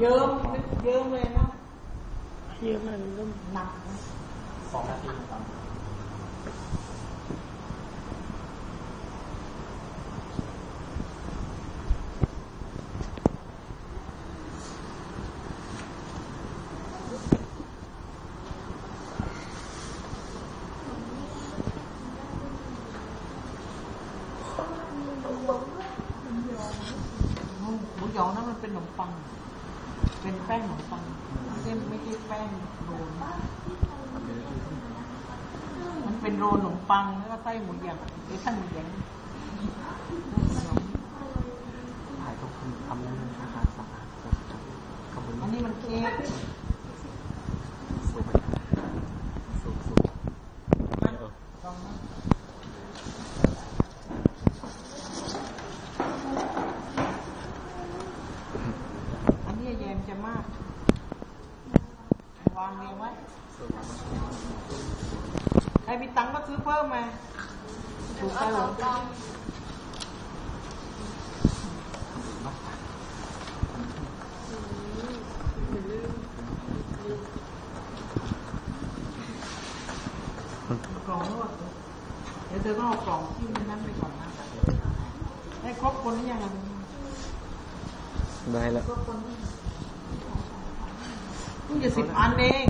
dơm dơm lên đó. Dơm lên nó nằm còn là tiền tầm buổi dọn nó bên đồng bằng เป็นแป้งขนมปังไม่ใช่ไม่ใช่แป้งโรลมันเป็นโรลขนมปังแล้วก็ไส้หมูหยองไอ้ไส้หมูแยอง ถ่ายทุกคนทำนั้นอาหารสะอาดสดครับขอบคุณ อันนี้มันเค้ก สูบสูบสูบ มันลองนะอันนี้แยม จะมาก วางเรียงไว้ไอ้มีตังค์ก็ซื้อเพิ่มมาถูกใจหรอกล่องนวดเดี๋ยวเธอต้องเอากล่องที่มันนั้นไปก่อนนะได้ครบคนหรือยังอะได้แล้ว Ihr seid annehmen.